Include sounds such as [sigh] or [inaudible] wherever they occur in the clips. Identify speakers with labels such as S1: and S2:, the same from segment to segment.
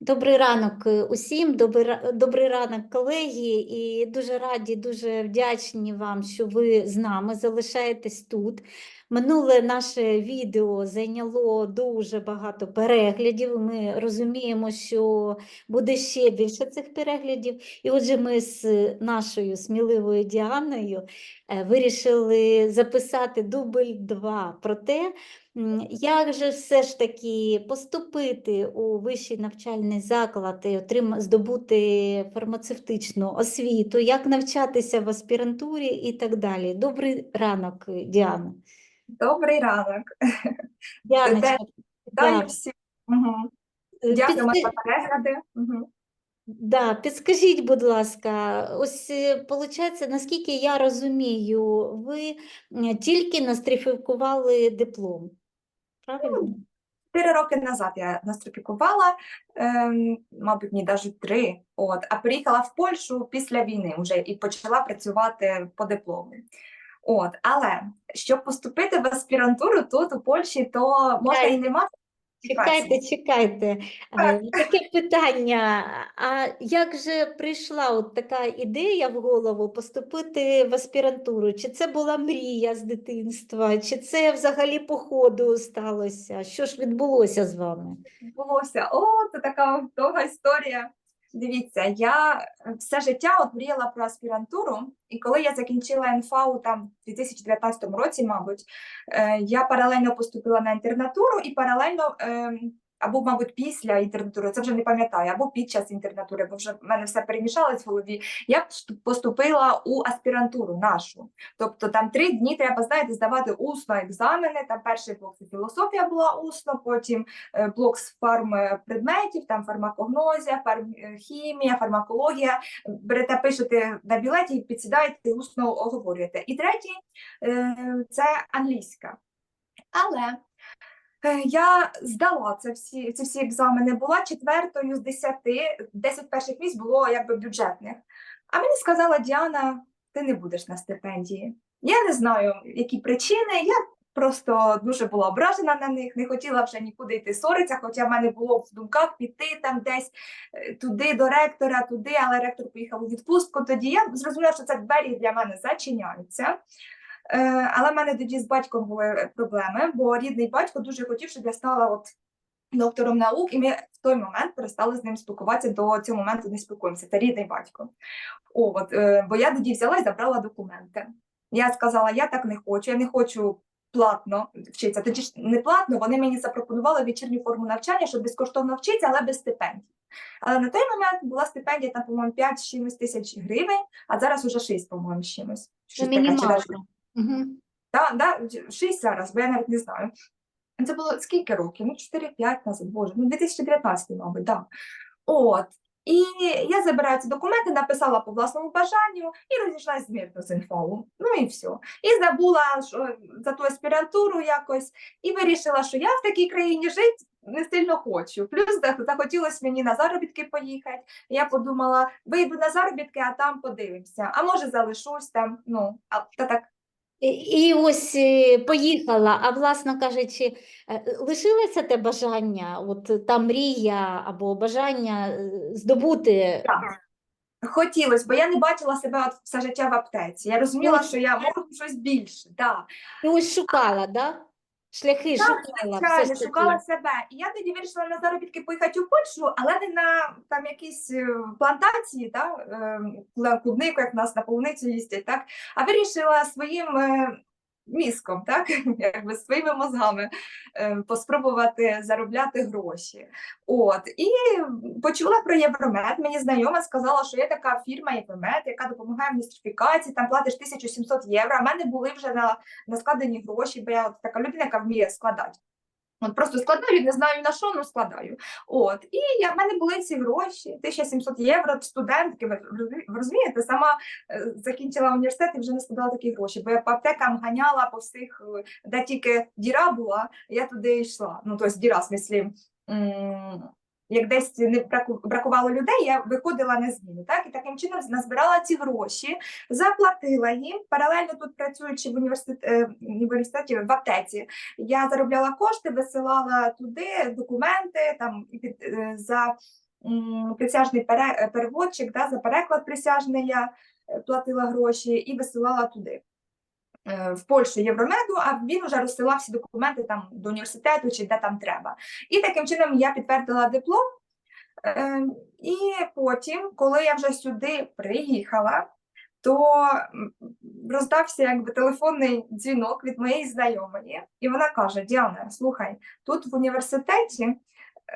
S1: Добрий ранок е, усім, добрий, добрий ранок, колеги, і дуже раді, дуже вдячні вам, що ви з нами залишаєтесь тут. Минуле наше відео зайняло дуже багато переглядів. Ми розуміємо, що буде ще більше цих переглядів. І отже, ми з нашою сміливою Діаною е, вирішили записати дубль 2 про те, Як же все ж таки поступити у вищий навчальний заклад і отрим... здобути фармацевтичну освіту, як навчатися в аспірантурі і так далі? Добрий ранок, Діана.
S2: Добрий ранок.
S1: Діаночка,
S2: Вітаю. Угу.
S1: е,
S2: Дякуємо
S1: підски-
S2: за перегляди. Угу.
S1: Да, підскажіть, будь ласка, ось виходить, наскільки я розумію, ви тільки нострифікували диплом, правильно?
S2: Чотири роки назад я нострифікувала, ем, мабуть, ні, навіть три. От, а приїхала в Польщу після війни вже і почала працювати по диплому. От, але щоб поступити в аспірантуру тут, у Польщі, то можна і не мати
S1: Чекайте, чекайте. Е, Таке питання. А як же прийшла от така ідея в голову поступити в аспірантуру? Чи це була мрія з дитинства, чи це взагалі по ходу сталося? Що ж відбулося з вами?
S2: відбулося. О, це така довга історія. Дивіться, я е, все життя от мріяла про аспірантуру, і коли я закінчила НФАУ там в 2019 році, мабуть, е, я паралельно поступила на інтернатуру і паралельно. Або, мабуть, після інтернатури, це вже не пам'ятаю, або під час інтернатури, бо вже в мене все перемішалось в голові. Я поступила у аспірантуру нашу. Тобто там три дні треба, знаєте, здавати усно екзамени. Там перший блок це філософія була усно, потім е, блок з фармпредметів, там фармакогнозія, фармхімія, фармакологія. Берете, пишете на білеті, підсідаєте, усно оговорюєте. І третій е, це англійська. Але е, я здала це всі, ці всі екзамени, була четвертою з десяти, десять перших місць було якби бюджетних. А мені сказала Діана, ти не будеш на стипендії. Я не знаю, які причини. Я просто дуже була ображена на них, не хотіла вже нікуди йти соритися, хоча в мене було в думках піти там десь е, туди до ректора, туди, але ректор поїхав у відпустку. Тоді я зрозуміла, що це двері для мене зачиняються. Е, Але в мене тоді з батьком були проблеми, бо рідний батько дуже хотів, щоб я стала от доктором наук, і ми в той момент перестали з ним спілкуватися. До цього моменту не спілкуємося. Це рідний батько. О, от, е, бо я тоді взяла і забрала документи. Я сказала, я так не хочу, я не хочу платно вчитися. Тоді ж не платно, вони мені запропонували вечірню форму навчання, щоб безкоштовно вчитися, але без стипендій. Але на той момент була стипендія, там, по-моєму, 5 з чимось тисяч гривень, а зараз уже 6, по-моєму, чимось. Щось чи навіть
S1: Угу.
S2: Да, да, 6 зараз, бо я навіть не знаю. Це було скільки років? Ну, 4-5 назад, боже, ну 2019, мабуть, да. От. І я забираю ці документи, написала по власному бажанню і розійшлася змірно з інфолу. Ну і все. І забула що, за ту аспірантуру якось, і вирішила, що я в такій країні жити не сильно хочу. Плюс захотілося мені на заробітки поїхати. Я подумала, вийду на заробітки, а там подивимося. А може залишусь там. Ну, а та так
S1: І, ось е, поїхала, а власно кажучи, е, лишилося те бажання, от та мрія або бажання е, здобути
S2: Так. Хотілося, бо я не бачила себе от все життя в аптеці. Я розуміла, що я можу щось більше. Да.
S1: І ось шукала, да? Шляхи
S2: Так,
S1: шукала все
S2: Звичайно,
S1: таки.
S2: шукала себе. І я тоді вирішила на заробітки поїхати у Польщу, але не на там якісь е, плантації, та, е, на клубнику, як в нас на полуницю їздять, так, а вирішила своїм е, мізком, так, [laughs] якби своїми мозгами е, поспробувати заробляти гроші. От, і почула про Євромед. Мені знайома сказала, що є така фірма Євромед, яка допомагає в нострифікації, там платиш 1700 євро. А в мене були вже на, на складені гроші, бо я от така людина, яка вміє складати. От просто складаю, не знаю на що, ну складаю. От, і я, в мене були ці гроші, 1700 євро, студентки, ви розумієте, сама е, закінчила університет і вже не складала такі гроші, бо я по аптекам ганяла по всіх, е, де тільки діра була, я туди йшла. Ну, тобто діра, в смислі, як десь не бракувало людей, я виходила на зміну. Так? І таким чином назбирала ці гроші, заплатила їм, паралельно тут працюючи в в університеті в аптеці, я заробляла кошти, висилала туди документи там під, е, за присяжний е, переводчик, да, за переклад присяжний я е, платила гроші і висилала туди. Е, В Польщу Євромеду, а він вже розсилав всі документи там до університету чи де там треба. І таким чином я підтвердила диплом. Е, І потім, коли я вже сюди приїхала, то роздався якби телефонний дзвінок від моєї знайомої, і вона каже: Діана, слухай, тут в університеті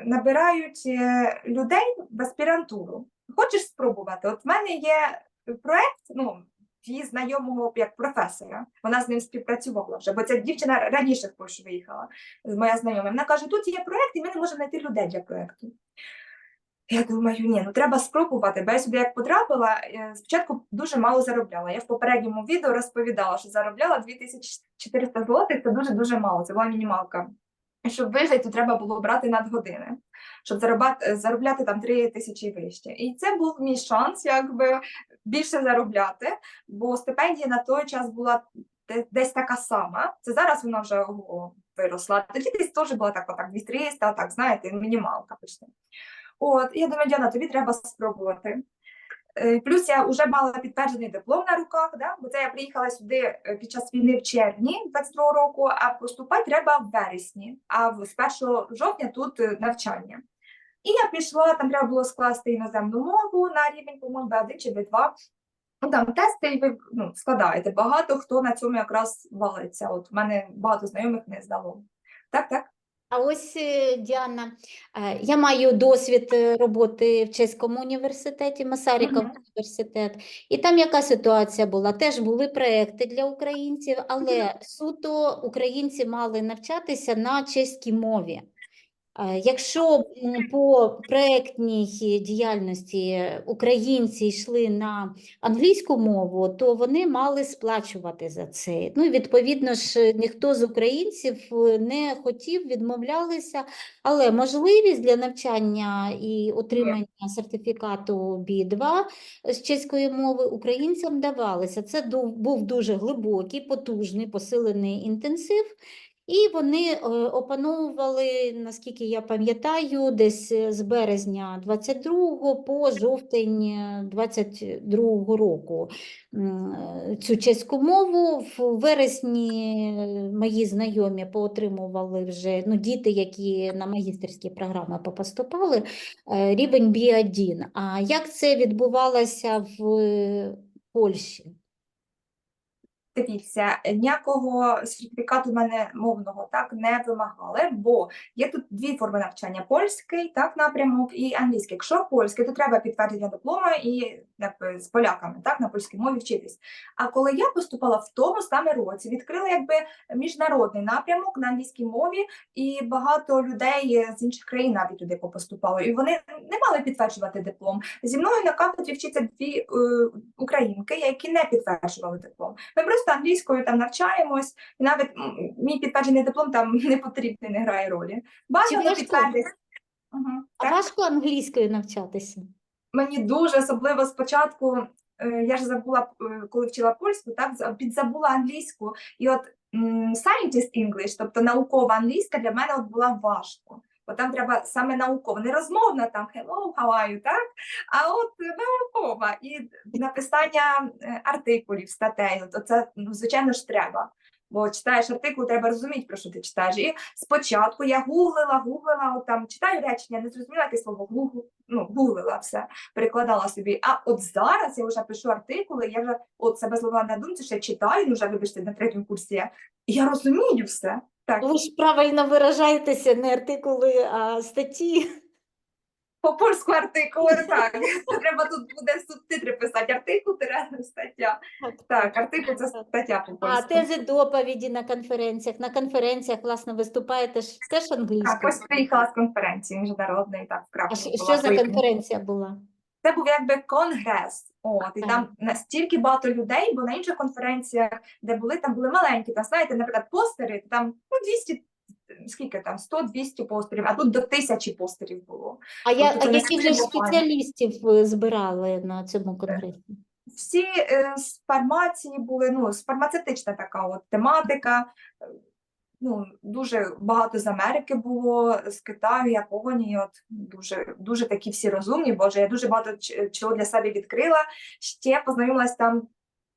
S2: набирають е, людей в аспірантуру. Хочеш спробувати? От в мене є проект, ну, її знайомого як професора. Вона з ним співпрацювала вже, бо ця дівчина раніше в Польщу виїхала, моя знайома. Вона каже: тут є проект, і ми не можемо знайти людей для проекту. Я думаю, ні, ну треба спробувати, бо я сюди як потрапила, е, спочатку дуже мало заробляла. Я в попередньому відео розповідала, що заробляла 2400 злотих, це дуже-дуже мало, це була мінімалка. Щоб вижити, то треба було брати надгодини, щоб заробляти, заробляти там 3 тисячі вище. І це був мій шанс, якби більше заробляти, бо стипендія на той час була десь така сама. Це зараз вона вже ого, виросла. Тоді десь теж була так, отак 2300, так, знаєте, мінімалка почти. От, я думаю, Діана, тобі треба спробувати. Е, Плюс я вже мала підтверджений диплом на руках, да? бо це я приїхала сюди е, під час війни в червні 22 року, а поступати треба в вересні, а з 1 жовтня тут е, навчання. І я пішла, там треба було скласти іноземну мову на рівень, по-моєму, B1 чи B2. Ну, там тести, і ви ну, складаєте. Багато хто на цьому якраз валиться. От в мене багато знайомих не здало. Так, так.
S1: А ось, е, Діана, е, я маю досвід е, роботи в Чеському університеті, Масаріков
S2: Мгм.
S1: університет. І там яка ситуація була? Теж були проекти для українців, але суто українці мали навчатися на чеській мові. Е, Якщо по проектній діяльності українці йшли на англійську мову, то вони мали сплачувати за це. Ну відповідно ж ніхто з українців е, не хотів, відмовлялися, але можливість для навчання і отримання сертифікату B2 з чеської мови українцям давалися. Це був дуже глибокий, потужний, посилений інтенсив. І вони е, опановували, наскільки я пам'ятаю, десь е, з березня 22 по жовтень е, 22 року е, цю чеську мову. В вересні мої знайомі поотримували вже ну, діти, які на магістерські програми попоступали, рівень B1. А як це відбувалося в Польщі?
S2: Дивіться, ніякого сертифікату в мене мовного так не вимагали, бо є тут дві форми навчання: польський так напрямок і англійський. Якщо польський, то треба підтвердження диплома і якби, з поляками так на польській мові вчитись. А коли я поступала в тому саме році, відкрили якби міжнародний напрямок на англійській мові, і багато людей з інших країн навіть туди попоступало, і вони не мали підтверджувати диплом. Зі мною на кафедрі вчаться дві е, українки, які не підтверджували диплом. Ми просто англійською там навчаємось, і навіть мій підтверджений диплом там не потрібний, не грає ролі. Бажано підтвердити. Угу.
S1: А важко англійською навчатися?
S2: Мені дуже особливо спочатку, е, я ж забула, е, коли вчила польську, так підзабула англійську. І от scientist English, тобто наукова англійська, для мене от була важко. Бо там треба саме науково, не розмовна там hello, how are you, так? А от наукова і написання е, артикулів, статей. От це, ну, звичайно ж, треба. Бо читаєш артикул, треба розуміти, про що ти читаєш. І спочатку я гуглила, гуглила, от там читаю речення, не зрозуміла яке слово, гугл, ну, гуглила все, перекладала собі. А от зараз я вже пишу артикули, я вже от себе зловила на думці, що я читаю, ну вже вибачте, на третьому курсі я, і я розумію все. Так,
S1: Ви ж правильно виражаєтеся, не артикули, а статті.
S2: по польську артикули, так. Треба тут буде субтитри писати. Артикул, стаття. Так, артикул це стаття по
S1: А тези доповіді на конференціях. На конференціях, власне, виступаєте ж теж
S2: Так, ось приїхала з конференції міжнародної, так, в
S1: А що,
S2: була
S1: за конференція була?
S2: Це був якби конгрес. От, і там настільки багато людей, бо на інших конференціях, де були, там були маленькі, там, знаєте, наприклад, постери, там ну, 200, скільки там, 100-200 постерів, а тут до тисячі постерів було.
S1: А, я,
S2: Тобто
S1: а
S2: це
S1: яких же ж
S2: настільки багато.
S1: спеціалістів е, збирали на цьому конгресі?
S2: Всі е, з фармації були, ну, з фармацевтична така от тематика. Ну, дуже багато з Америки було, з Китаю, Японії. От дуже, дуже такі всі розумні. Боже, я дуже багато чого для себе відкрила. Ще познайомилась там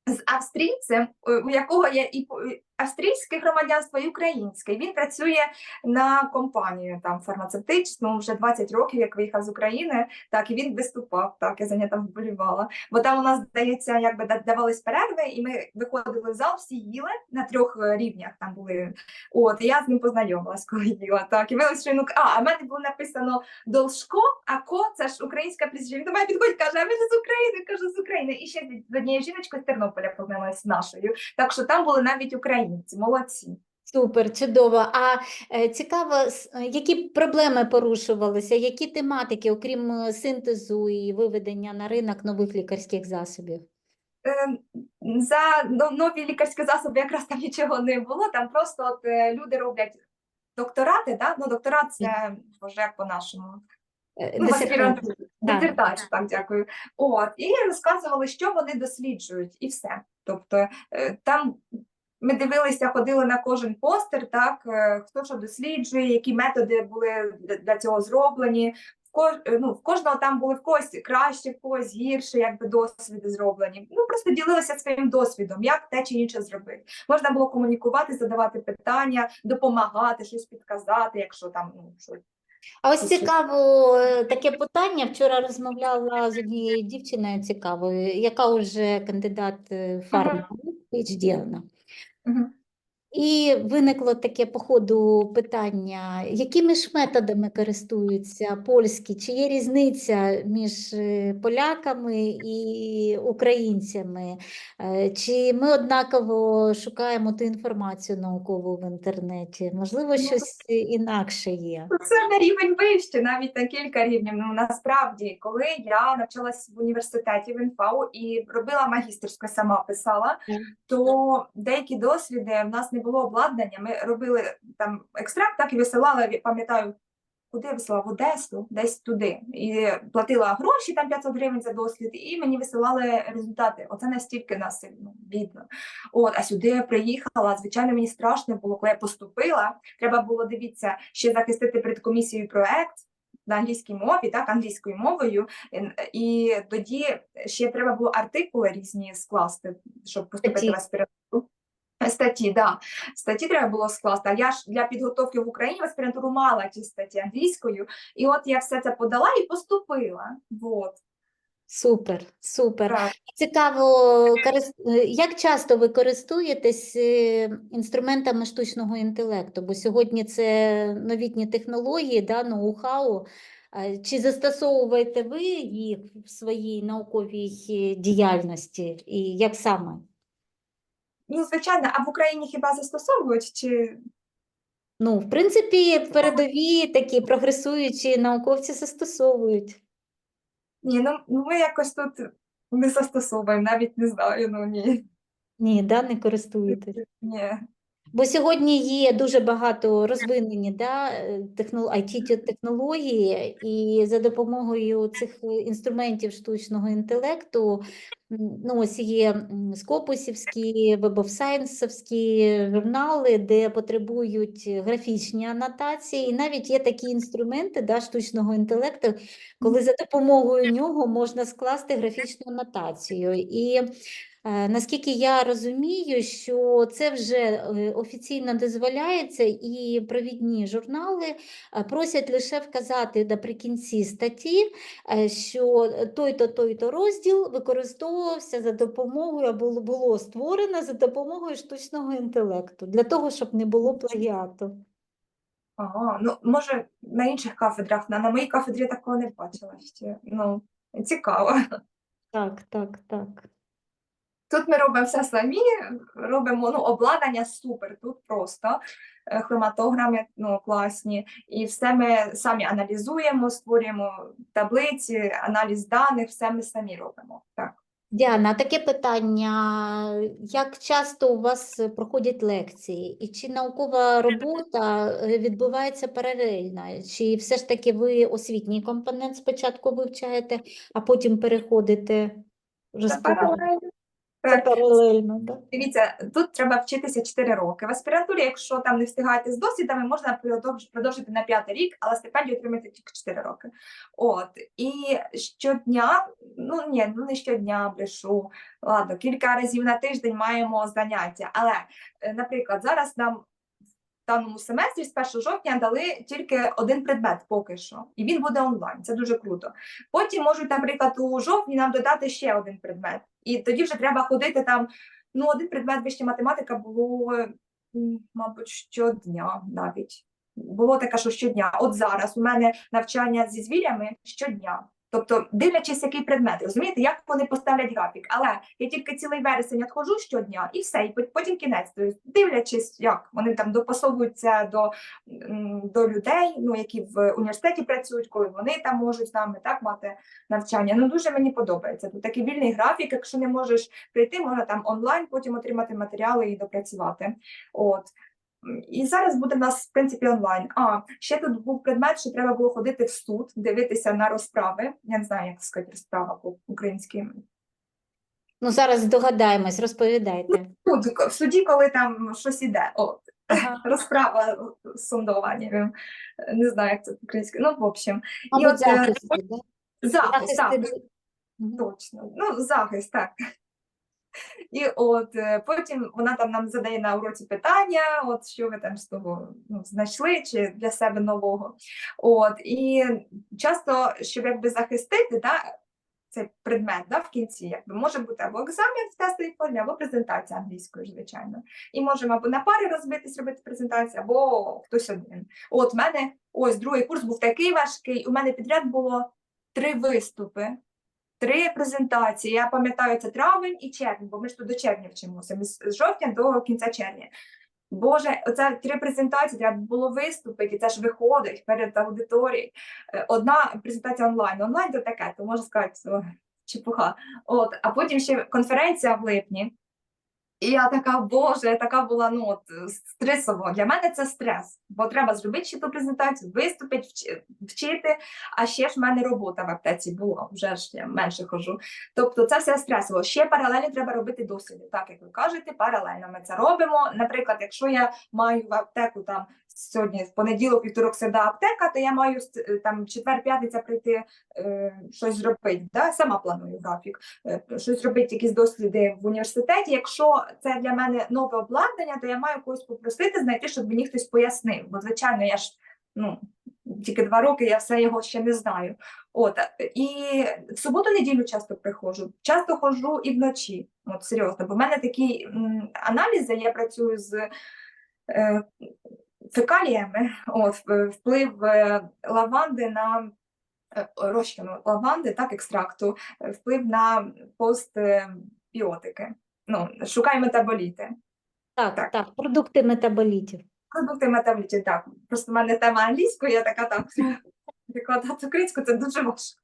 S2: з австрійцем, е, у якого є і австрійське громадянство, і українське. Він працює на компанію там фармацевтичну вже 20 років, як виїхав з України. Так, і він виступав. Так, я за нього там вболівала. Бо там у нас, здається, якби да- давались перерви, і ми виходили в зал, всі їли на трьох е, рівнях. Там були. От, і я з ним познайомилась, [laughs] коли їла. Так, і виявилося, що він а, в мене було написано Должко, а ко це ж українська прізвище. Він до мене підходить, каже, а ви ж з України, Я кажу, з України. І ще з однією жіночкою з Тернополя познайомилась нашою. Так що там були навіть українці, молодці.
S1: Супер, чудово. А е, цікаво, е, які проблеми порушувалися, які тематики, окрім е, синтезу і виведення на ринок нових лікарських засобів?
S2: Е, За но- нові лікарські засоби якраз там нічого не було. Там просто от е, люди роблять докторати, да? ну докторат це вже як по-нашому. Ну, аспірантура.
S1: Так.
S2: Так, дякую. От, і розказували, що вони досліджують, і все. Тобто е, там ми дивилися, ходили на кожен постер, так, е, хто що досліджує, які методи були для- цього зроблені. В кож, е, ну, в кожного там були в когось краще, в когось гірше, якби досвіди зроблені. Ну просто ділилися своїм досвідом, як те чи інше зробити. Можна було комунікувати, задавати питання, допомагати, щось підказати, якщо там ну, щось.
S1: А ось цікаво е, таке питання. Вчора розмовляла з однією дівчиною цікавою, яка вже кандидат фарма, PhD вона.
S2: Мгм.
S1: І виникло таке по ходу питання, якими ж методами користуються польські? Чи є різниця між е, поляками і українцями? Е, Чи ми однаково шукаємо ту інформацію наукову в інтернеті? Можливо,
S2: Ну,
S1: щось інакше є?
S2: Ну, Це на рівень вище, навіть на кілька рівнів. Ну насправді, коли я навчалась в університеті в ІНФАУ і робила магістерську, сама писала, то деякі досвіди в нас не було обладнання. Ми робили там екстракт, так і висилали, пам'ятаю. Куди я висилала? В Одесу, десь туди. І платила гроші, там 500 гривень за дослід, і мені висилали результати. Оце настільки нас ну, бідно. От, а сюди я приїхала. Звичайно, мені страшно було, коли я поступила. Треба було дивіться, ще захистити перед комісією проект на англійській мові, так, англійською мовою. І тоді ще треба було артикули різні скласти, щоб поступити в аспірантуру. Статті, да. Статті треба було скласти. А я ж для підготовки в Україні в аспірантуру мала ті статті англійською, і от я все це подала і поступила. Вот.
S1: Супер, супер.
S2: Так.
S1: Цікаво, як часто ви користуєтесь е, інструментами штучного інтелекту? Бо сьогодні це новітні технології, да, ноу-хау. Чи застосовуєте ви їх в своїй науковій е, діяльності? І як саме?
S2: Ну, звичайно, а в Україні хіба застосовують чи
S1: Ну, в принципі, передові такі прогресуючі науковці застосовують.
S2: ні? Ну ми якось тут не застосовуємо, навіть не знаю. Ну ні.
S1: Ні, да, не користуєтесь.
S2: Ні.
S1: Бо сьогодні є дуже багато розвинені да, IT-технології, і за допомогою цих е, інструментів штучного інтелекту ну, ось є скопусівські, вебовсайнсовські журнали, де потребують графічні анотації, і навіть є такі інструменти да, штучного інтелекту, коли за допомогою нього можна скласти графічну анотацію. І Е, Наскільки я розумію, що це вже е, офіційно дозволяється, і провідні журнали е, просять лише вказати наприкінці статті, е, що той-то, той-то розділ використовувався за допомогою або було створено за допомогою штучного інтелекту, для того, щоб не було плагіату.
S2: Ага, ну може на інших кафедрах, на, на моїй кафедрі такого не бачила ще. Ну, цікаво.
S1: Так, так, так.
S2: Тут ми робимо все самі, робимо ну, обладнання супер, тут просто е, хроматограми ну, класні, і все ми самі аналізуємо, створюємо таблиці, аналіз даних, все ми самі робимо. Так.
S1: Діана, таке питання. Як часто у вас проходять лекції? І чи наукова робота е, відбувається паралельно? Чи все ж таки ви освітній компонент спочатку вивчаєте, а потім переходите
S2: паралельно.
S1: Це паралельно?
S2: Дивіться, тут треба вчитися 4 роки. В аспірантурі, якщо там не встигаєте з досвідами, можна продовж- продовжити на п'ятий рік, але стипендію отримати тільки 4 роки. От і щодня, ну ні, ну не щодня брешу. Ладно, кілька разів на тиждень маємо заняття. Але, е, наприклад, зараз нам даному семестрі з 1 жовтня дали тільки один предмет поки що, і він буде онлайн. Це дуже круто. Потім можуть, наприклад, у жовтні нам додати ще один предмет, і тоді вже треба ходити там. Ну, один предмет вища математика було, мабуть, щодня навіть. Було таке, що щодня. От зараз у мене навчання зі звірями щодня. Тобто, дивлячись, який предмет, розумієте, як вони поставлять графік. Але я тільки цілий вересень надходжу щодня і все, і потім кінець. Тобто, дивлячись, як вони там допасовуються до, до людей, ну, які в університеті працюють, коли вони там можуть з нами так мати навчання. Ну, дуже мені подобається. Тут такий вільний графік, якщо не можеш прийти, можна там онлайн потім отримати матеріали і допрацювати. От. І зараз буде в нас, в принципі, онлайн. А, ще тут був предмет, що треба було ходити в суд, дивитися на розправи. Я не знаю, як сказати розправа по-українськи.
S1: Ну, зараз здогадаємось, розповідайте.
S2: Суд, в суді, коли там щось іде. От.
S1: Ага. [laughs]
S2: Розправа судова, не, не знаю, як це по-українськи. Ну, в общем,
S1: Мабуть,
S2: от, е, захист,
S1: Захисти
S2: так.
S1: д-
S2: Точно, ну захист, так. І от е, потім вона там нам задає на уроці питання, от що ви там з того ну, знайшли чи для себе нового. От і часто, щоб якби захистити, да, цей предмет да, в кінці, якби може бути або екзамен в тестовій формі, або презентація англійською, звичайно. І можемо або на парі розбитись, робити презентацію, або хтось один. От в мене ось другий курс був такий важкий. У мене підряд було три виступи. Три презентації. Я пам'ятаю, це травень і червень, бо ми ж тут до червня вчимося. Ми з жовтня до кінця червня. Боже, оце три презентації, треба було виступити, це ж виходить перед аудиторією. Е, Одна презентація онлайн. Онлайн то таке, то можна сказати, чепуха. От, а потім ще конференція в липні. І я така, боже, я така була ну, от, е, стресово. Для мене це стрес, бо треба зробити ще ту презентацію, виступити, вч- вчити. А ще ж в мене робота в аптеці була, вже ж я менше хожу. Тобто це все стресово. Ще паралельно треба робити досліди. Так як ви кажете, паралельно ми це робимо. Наприклад, якщо я маю в аптеку там сьогодні в понеділок, вівторок, середа аптека, то я маю е, там четвер-п'ятниця прийти е, щось зробити. Да? Сама планую графік. Е, щось робити, якісь досліди в університеті. Якщо це для мене нове обладнання, то я маю когось попросити знайти, щоб мені хтось пояснив. Бо, звичайно, я ж ну, тільки два роки, я все його ще не знаю. От і в суботу-неділю часто приходжу, часто ходжу і вночі. От серйозно, бо в мене такі м, аналізи, я працюю з е, фекаліями, от вплив е, лаванди на е, розчину лаванди, так, екстракту, е, вплив на постбіотики. Ну, шукаю метаболіти.
S1: Так,
S2: Так.
S1: так, продукти метаболітів.
S2: Продукти метаболітів, так. Просто в мене тема англійської, я така так. Викладати [laughs] українську це дуже важко.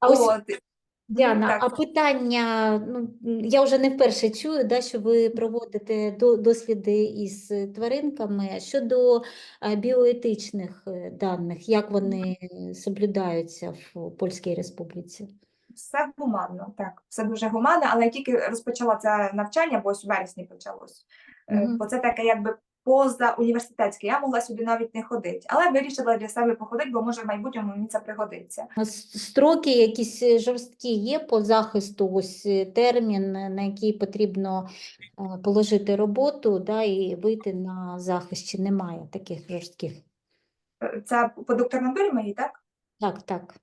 S1: А ось,
S2: От.
S1: Діана,
S2: так.
S1: а питання, ну, я вже не вперше чую, да, що ви проводите до- досліди із тваринками щодо е, біоетичних е, даних, як вони соблюдаються в Польській Республіці.
S2: Все гуманно, так, все дуже гуманно, але я тільки розпочала це навчання, бо ось у вересні почалось. Е,
S1: Мгм.
S2: Бо це таке якби позауніверситетське. Я могла сюди навіть не ходити, але вирішила для себе походити, бо може в майбутньому мені це пригодиться.
S1: Строки якісь е, жорсткі є по захисту, ось е, термін, е, на який потрібно положити роботу, да, і вийти на захист, чи немає таких жорстких?
S2: Це по докторантурі моїй, так?
S1: Так, так.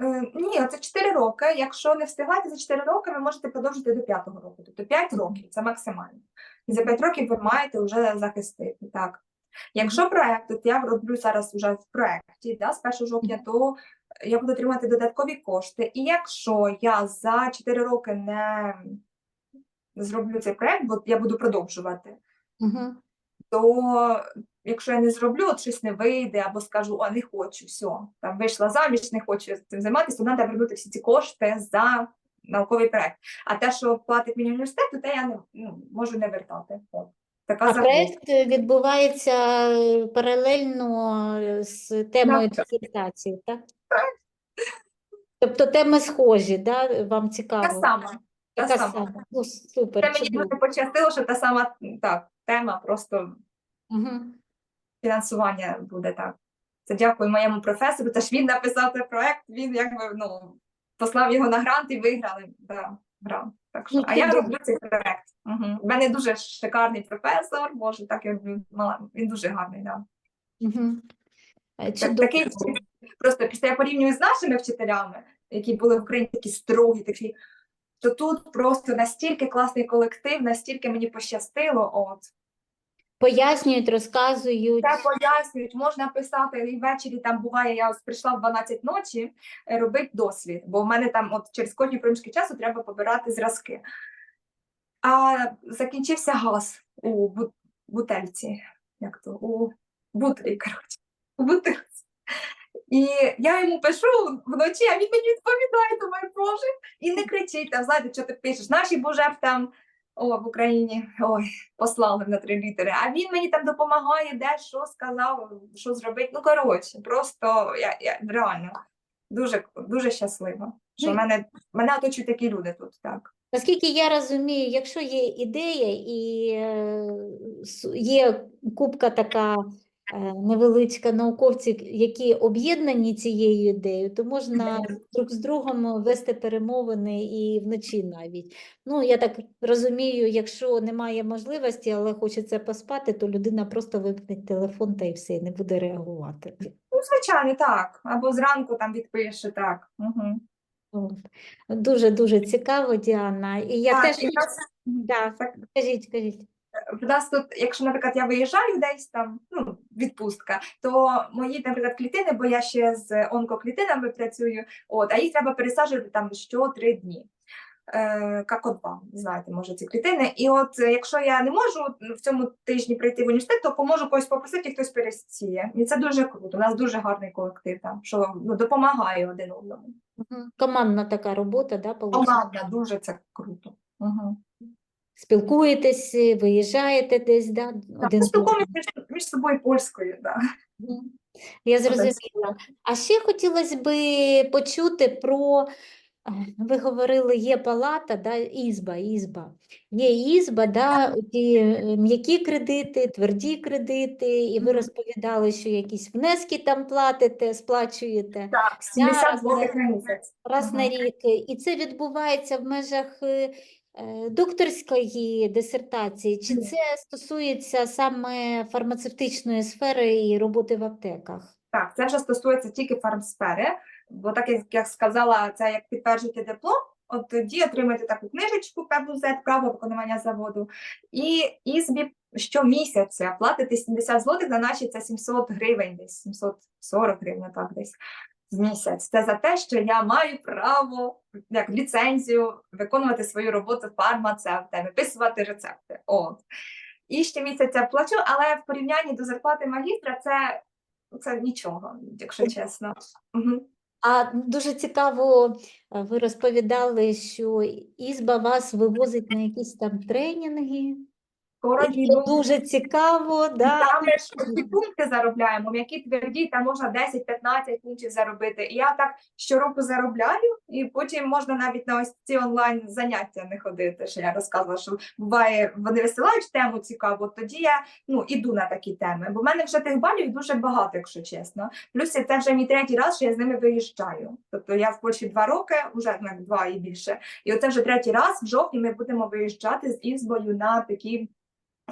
S2: Е, Ні, це 4 роки. Якщо не встигаєте за 4 роки, ви можете продовжити до 5 року. Тобто 5 років це максимально. І за 5 років ви маєте вже захистити. Так. Якщо проект, от я роблю зараз вже в проекті, да, з 1 жовтня, то я буду отримати додаткові кошти. І якщо я за 4 роки не зроблю цей проект, бо я буду продовжувати,
S1: Угу.
S2: То якщо я не зроблю, от щось не вийде, або скажу, о, не хочу, все, там вийшла заміж, не хочу цим займатися, то треба вернути всі ці кошти за науковий проект. А те, що платить мені університет, то те я не ну, можу не вертати. От. Така
S1: А
S2: загроза.
S1: проєкт е, відбувається е, паралельно е, з темою
S2: Так.
S1: дисертації, так? Тобто теми схожі, да? Вам цікаво?
S2: сама. Та
S1: Така
S2: сама.
S1: сама. Ну, супер,
S2: Це мені
S1: чудово.
S2: дуже пощастило, що та сама так, тема просто
S1: Мгм.
S2: фінансування буде так. Це дякую моєму професору. Це ж він написав цей проект, він якби ну, послав його на грант і виграли да, грант. Так що,
S1: Ну,
S2: а я роблю цей проект. Угу. У мене дуже шикарний професор, боже, так я. Мала- Він дуже гарний, да.
S1: Е,
S2: Так, такий просто після я порівнюю з нашими вчителями, які були в Україні такі строгі, такі, то тут просто настільки класний колектив, настільки мені пощастило. От.
S1: Пояснюють, розказують.
S2: Це пояснюють, можна писати і ввечері там буває, я прийшла в 12 ночі е, робити дослід, бо в мене там от через кожні проміжки часу треба побирати зразки. А закінчився газ у бу- бутельці, як то, у бутлі, коротше, у бутилці. І я йому пишу вночі, а він мені відповідає, думаю, боже, і не кричить, там, знаєте, що ти пишеш, наші божев там о, в Україні ой, послали на три літери, а він мені там допомагає, де що сказав, що зробити. Ну, коротше, просто я, я реально дуже, дуже щаслива, що
S1: Ну,
S2: мене, мене оточують такі люди тут, так.
S1: Наскільки я розумію, якщо є ідея і е, є купка така невеличка науковців, які об'єднані цією ідеєю, то можна друг з другом вести перемовини і вночі навіть. Ну, я так розумію, якщо немає можливості, але хочеться поспати, то людина просто вимкне телефон та й все, і не буде реагувати.
S2: Ну, звичайно, так. Або зранку там відпише, так. Угу.
S1: От. Дуже-дуже цікаво, Діана. І я
S2: так,
S1: теж
S2: і нас-
S1: да,
S2: так,
S1: кажіть, кажіть.
S2: В нас тут, якщо, наприклад, я виїжджаю десь там, ну, відпустка, то мої, наприклад, клітини, бо я ще з онкоклітинами працюю, от, а їх треба пересаджувати там що три дні. Е, какодва, знаєте, може, ці клітини. І от е, якщо я не можу в цьому тижні прийти в університет, то можу когось попросити, і хтось пересіє. І це дуже круто. У нас дуже гарний колектив там, що ну, допомагає один одному.
S1: Командна така робота, да?
S2: Командна, дуже це круто. Угу.
S1: Спілкуєтесь, виїжджаєте десь, да, один
S2: спілкуємося між, між собою польською, да.
S1: Я зрозуміла. А ще хотілося би почути про, е, ви говорили, є палата, да, ізба, ізба. Є ізба, да, ті е, м'які кредити, тверді кредити, і ви розповідали, що якісь внески там платите, сплачуєте.
S2: Так, 70
S1: Зараз
S2: злотих на місяць.
S1: раз на рік. І це відбувається в межах е, е, докторської дисертації, чи це стосується саме фармацевтичної сфери і роботи в аптеках?
S2: Так, це вже стосується тільки фармсфери, бо так як я сказала, це як підтверджуєте диплом, от тоді отримаєте таку книжечку ПВЗ, право виконування заводу, і ізбі щомісяця платите 70 злотих, на наші це 700 гривень, десь 740 гривень, так десь в місяць. Це за те, що я маю право, як ліцензію, виконувати свою роботу фармацевтом, виписувати рецепти. От. І щомісяця плачу, але в порівнянні до зарплати магістра це це нічого, якщо чесно.
S1: А дуже цікаво, е, ви розповідали, що ізба вас вивозить на якісь там тренінги.
S2: Скоро
S1: це дуже цікаво, да.
S2: Там ми ж пункти заробляємо, м'які тверді, там можна 10-15 пунктів заробити. І я так щороку заробляю, і потім можна навіть на ось ці онлайн заняття не ходити. Що я розказувала, що буває, вони висилають тему цікаву, тоді я ну іду на такі теми. Бо в мене вже тих балів дуже багато, якщо чесно. Плюс це вже мій третій раз, що я з ними виїжджаю. Тобто я в Польщі два роки, вже два і більше. І оце вже третій раз в жовтні ми будемо виїжджати з ізбою на такі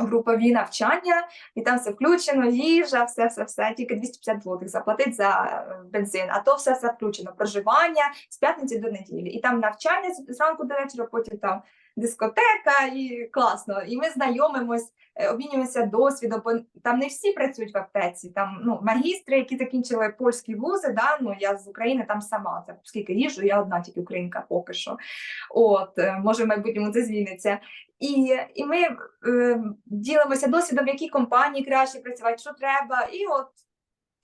S2: групові навчання, і там все включено, їжа, все, все, все, тільки 250 злотих заплатить за е, бензин, а то все, все включено, проживання з п'ятниці до неділі. І там навчання з- зранку до вечора, потім там дискотека і класно. І ми знайомимось, е, обмінюємося досвідом, бо там не всі працюють в аптеці. Там ну, магістри, які закінчили польські вузи, да, ну я з України там сама. Це скільки їжу, я одна тільки українка поки що. От, е, може, в майбутньому це зміниться. І, і ми е, ділимося досвідом, в якій компанії краще працювати, що треба, і от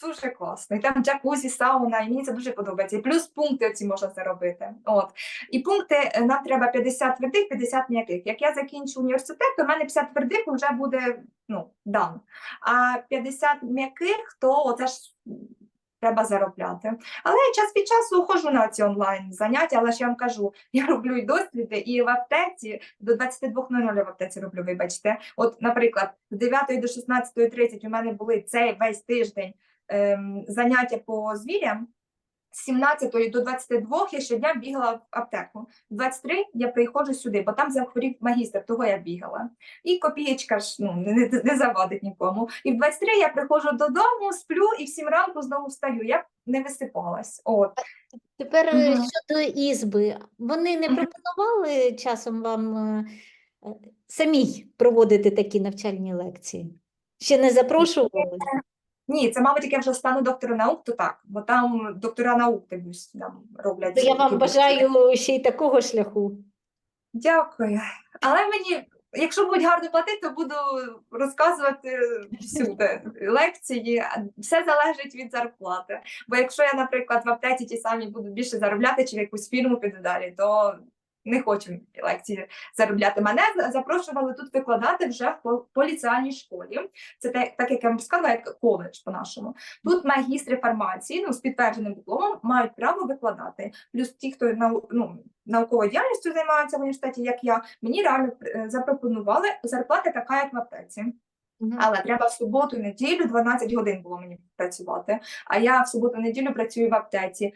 S2: дуже класно. І там джакузі, сауна, і мені це дуже подобається. І плюс пункти оці можна заробити. От. І пункти е, нам треба 50 твердих, 50 м'яких. Як я закінчу університет, то в мене 50 твердих вже буде ну, дан. А 50 м'яких, то оце ж треба заробляти. Але я час від часу ходжу на ці онлайн заняття, але ж я вам кажу, [laughs] я роблю і досліди, і в аптеці до 22.00 в аптеці роблю, вибачте. От, наприклад, з 9 до 16.30 у мене були цей весь тиждень заняття по звірям. З 17 до 22 я щодня бігала в аптеку. В 23 я приходжу сюди, бо там захворів магістр, того я бігала. І копієчка ж ну, не, не, завадить нікому. І в 23 я приходжу додому, сплю і в 7 ранку знову встаю. Я не висипалась. От.
S1: Тепер
S2: Мгм.
S1: щодо ізби, вони не пропонували часом вам е, е, самій проводити такі навчальні лекції? Ще не запрошували?
S2: Ні, це, мабуть, я вже стану доктором наук, то так, бо там доктора наук дивлюсь, там роблять.
S1: То я вам бажаю ще й такого шляху.
S2: Дякую. Але мені, якщо будуть гарно платити, то буду розказувати всюди лекції. Все залежить від зарплати. Бо якщо я, наприклад, в аптеці ті самі буду більше заробляти, чи в якусь фірму піду далі, то не хочу лекції заробляти. Мене запрошували тут викладати вже в поліціальній школі. Це так, так як я вам сказала, як коледж по-нашому. Тут магістри фармації, ну з підтвердженим дипломом, мають право викладати. Плюс ті, хто нау, ну, науковою діяльністю займаються в університеті, як я, мені реально е, запропонували зарплата така, як в аптеці. Але треба в суботу, неділю 12 годин було мені працювати. А я в суботу, неділю працюю в аптеці.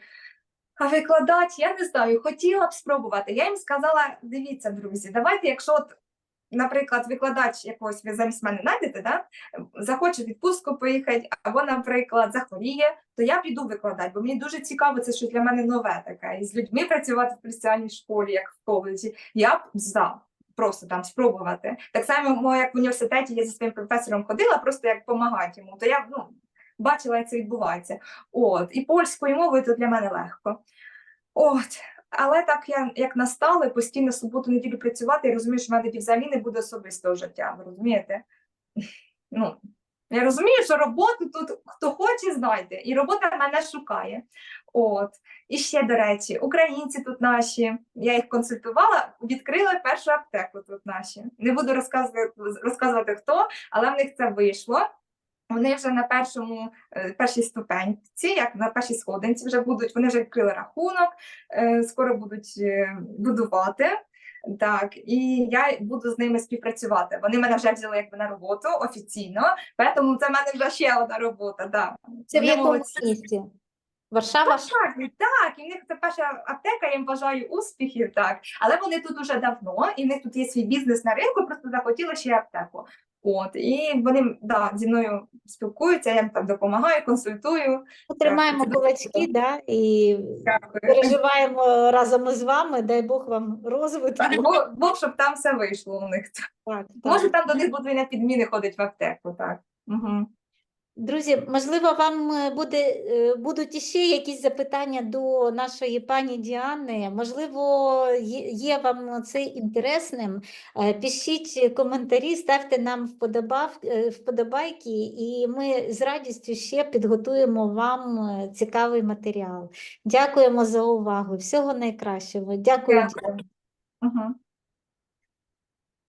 S2: А викладати, я не знаю, хотіла б спробувати. Я їм сказала: дивіться, друзі, давайте, якщо от, наприклад, викладач якогось ви замість мене знайдете, да? захоче відпустку поїхати, або, наприклад, захворіє, то я піду викладати, бо мені дуже цікаво, це щось для мене нове таке. І з людьми працювати в спеціальній школі, як в коледжі. Я б за. Просто там спробувати. Так само, як в університеті я зі своїм професором ходила, просто як допомагати йому. То я ну, бачила, як це відбувається. От, і польською мовою то для мене легко. От, але так я як настали постійно суботу неділю працювати, я розумію, що в мене взагалі не буде особистого життя. Ви розумієте? [laughs] Ну, я розумію, що роботу тут хто хоче, знайде, і робота мене шукає. От. І ще, до речі, українці тут наші, я їх консультувала, відкрили першу аптеку тут наші. Не буду розказувати, розказувати хто, але в них це вийшло. Вони вже на першому, е, першій ступеньці, як на першій сходинці вже будуть, вони вже відкрили рахунок, е, скоро будуть е, будувати. Так, і я буду з ними співпрацювати. Вони мене вже взяли якби на роботу офіційно, тому це в мене вже ще одна робота. Да.
S1: Це в якому місті? Варшава?
S2: Варшаві, так, і в них це перша аптека, я їм бажаю успіхів, так. Але вони тут уже давно, і в них тут є свій бізнес на ринку, просто захотіли ще аптеку. От, і вони да, зі мною спілкуються, я їм там допомагаю, консультую.
S1: Тримаємо
S2: це
S1: кулачки, да, і
S2: Дякую.
S1: переживаємо разом із вами. Дай Бог вам розвитку.
S2: Бог, Бог, щоб там все вийшло у них.
S1: Так,
S2: Може, там до них будуть на підміни ходить в аптеку, так. Угу.
S1: Друзі, можливо, вам е, буде, е, будуть іще якісь запитання до нашої пані Діани. Можливо, є, вам це інтересним. Е, Пишіть коментарі, ставте нам вподобав, вподобайки, і ми з радістю ще підготуємо вам цікавий матеріал. Дякуємо за увагу. Всього найкращого. Дякую.
S2: Дякую. Угу.